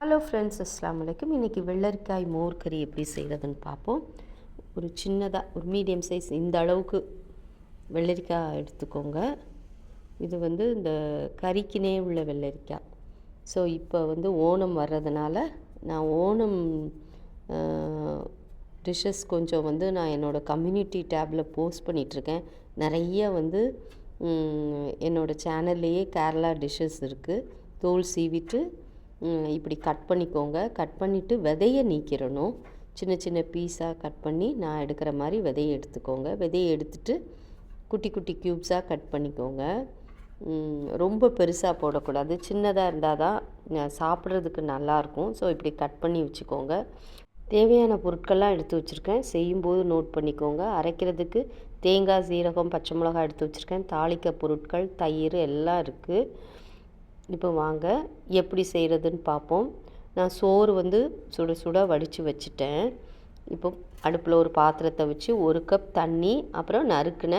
Hello friends அஸ்லாம் வலைக்கும் இன்றைக்கி வெள்ளரிக்காய் மோர் கறி எப்படி செய்கிறதுன்னு பார்ப்போம். ஒரு சின்னதாக ஒரு மீடியம் சைஸ் இந்த அளவுக்கு வெள்ளரிக்காய் எடுத்துக்கோங்க. இது வந்து இந்த கறிக்குனே உள்ள வெள்ளரிக்காய். ஸோ இப்போ வந்து ஓணம் வர்றதுனால நான் ஓணம் டிஷ்ஷஸ் கொஞ்சம் வந்து நான் என்னோடய கம்யூனிட்டி டேப்பில் போஸ்ட் பண்ணிகிட்ருக்கேன் நிறைய வந்து என்னோடய சேனல்லையே கேரளா டிஷ்ஷஸ் இருக்குது தோல் சீவிட்டு இப்படி கட் பண்ணிக்கோங்க. கட் பண்ணிவிட்டு விதையை நீக்கிடணும் சின்ன சின்ன பீஸாக கட் பண்ணி நான் எடுக்கிற மாதிரி விதையை எடுத்துக்கோங்க. விதையை எடுத்துட்டு குட்டி குட்டி க்யூப்ஸாக கட் பண்ணிக்கோங்க. ரொம்ப பெருசாக போடக்கூடாது. சின்னதாக இருந்தால் தான் சாப்பிட்றதுக்கு நல்லாயிருக்கும் ஸோ இப்படி கட் பண்ணி வச்சுக்கோங்க. தேவையான பொருட்கள்லாம் எடுத்து வச்சுருக்கேன். செய்யும்போது நோட் பண்ணிக்கோங்க. அரைக்கிறதுக்கு தேங்காய் சீரகம் பச்சை மிளகாய் எடுத்து வச்சுருக்கேன். தாளிக்க பொருட்கள் தயிர் எல்லாம் இருக்குது இப்போ வாங்க எப்படி செய்கிறதுன்னு பார்ப்போம் நான் சோறு வந்து சுட சுட வடித்து வச்சுட்டேன். இப்போ அடுப்பில் ஒரு பாத்திரத்தை வச்சு ஒரு கப் தண்ணி அப்புறம் நறுக்கின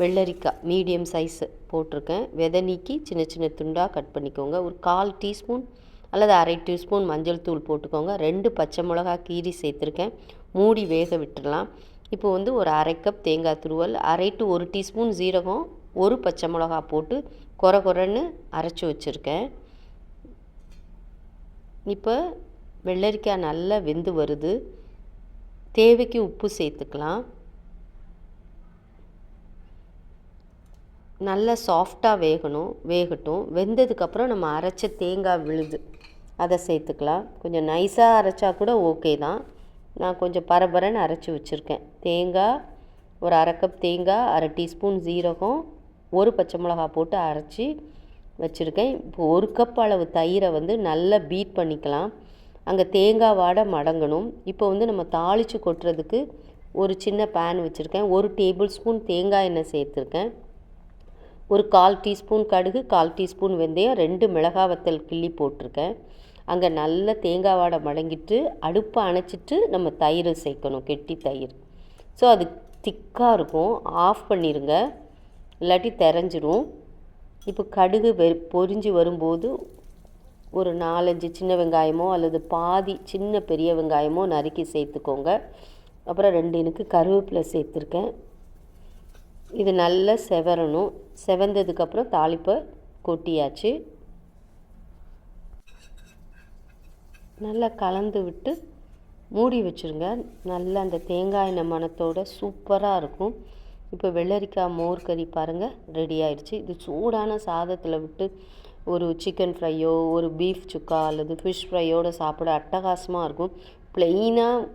வெள்ளரிக்காய் மீடியம் சைஸு போட்டிருக்கேன். விதை நீக்கி சின்ன சின்ன துண்டாக கட் பண்ணிக்கோங்க. ஒரு கால் டீஸ்பூன் அல்லது அரை டீஸ்பூன் மஞ்சள் தூள் போட்டுக்கோங்க. ரெண்டு பச்சை மிளகா கீரி சேர்த்துருக்கேன். மூடி வேக விட்டுடலாம் இப்போ வந்து ஒரு அரை கப் தேங்காய் துருவல் அரை டு ஒரு டீஸ்பூன் ஜீரகம் ஒரு பச்சை மிளகா போட்டு கொர கொரன்னு அரைச்சி வச்சுருக்கேன். இப்போ வெள்ளரிக்காய் நல்லா வெந்து வருது. தேவைக்கு உப்பு சேர்த்துக்கலாம். நல்லா சாஃப்டாக வேகணும் வேகட்டும். வெந்ததுக்கப்புறம் நம்ம அரைச்ச தேங்காய் விழுது. அதை சேர்த்துக்கலாம். கொஞ்சம் நைஸாக அரைச்சா கூட ஓகே தான். நான் கொஞ்சம் பரபரன்னு அரைச்சி வச்சுருக்கேன். தேங்காய் ஒரு அரை கப் தேங்காய் அரை டீஸ்பூன் ஜீரகம் ஒரு பச்சை மிளகா போட்டு அரைச்சி வச்சுருக்கேன். இப்போ ஒரு கப் அளவு தயிரை வந்து நல்லா பீட் பண்ணிக்கலாம். அங்கே தேங்காய் வாடை மடங்கணும். இப்போ வந்து நம்ம தாளித்து கொட்டுறதுக்கு ஒரு சின்ன பேன் வச்சுருக்கேன். ஒரு டேபிள் ஸ்பூன் தேங்காய் எண்ணெய் சேர்த்துருக்கேன். ஒரு கால் டீஸ்பூன் கடுகு கால் டீஸ்பூன் வெந்தயம் ரெண்டு மிளகா வத்தல் கிள்ளி போட்டிருக்கேன். அங்கே நல்ல தேங்காய் வாடை மடங்கிட்டு அடுப்பை அணைச்சிட்டு நம்ம தயிர் சேர்க்கணும் கெட்டி தயிர். ஸோ அது திக்காக இருக்கும். ஆஃப் பண்ணிடுங்க இல்லாட்டி தெரிஞ்சிரும். இப்போ கடுகு வெ பொரிஞ்சு வரும்போது ஒரு நாலஞ்சு சின்ன வெங்காயமோ அல்லது பாதி சின்ன பெரிய வெங்காயமோ நறுக்கி சேர்த்துக்கோங்க. அப்புறம் ரெண்டு எனக்கு கருவேப்பிலை சேர்த்துருக்கேன். இது நல்லா செவரணும். செவந்ததுக்கப்புறம் தாளிப்பை கொட்டியாச்சு. நல்லா கலந்து விட்டு மூடி வச்சுருங்க. நல்லா அந்த தேங்காய் எண்ணெய் மணத்தோட சூப்பராக இருக்கும். இப்போ வெள்ளரிக்காய் மோர் கறி பாருங்கள் ரெடி ஆயிடுச்சு. இது சூடான சாதத்தில் விட்டு ஒரு சிக்கன் ஃப்ரையோ ஒரு பீஃப் சுக்கா அல்லது ஃபிஷ் ஃப்ரையோடு சாப்பிட அட்டகாசமாக இருக்கும். ப்ளெயினாக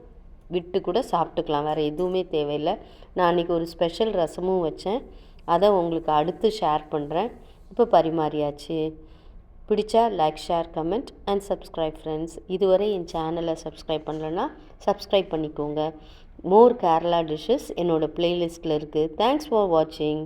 விட்டு கூட சாப்பிட்டுக்கலாம். வேறு எதுவுமே தேவையில்லை. நான் அன்றைக்கி ஒரு ஸ்பெஷல் ரசமும் வச்சேன். அதை உங்களுக்கு அடுத்து ஷேர் பண்ணுறேன் இப்போ பரிமாறியாச்சு. பிடிச்சா like share comment and subscribe friends இதுவரை என் சேனலை சப்ஸ்கிரைப் பண்ணலன்னா சப்ஸ்கிரைப் பண்ணிக்கோங்க. மோர் கேரளா டிஷ்ஷஸ் என்னோடய ப்ளேலிஸ்ட்டில் இருக்குது தேங்க்ஸ் ஃபார் வாட்சிங்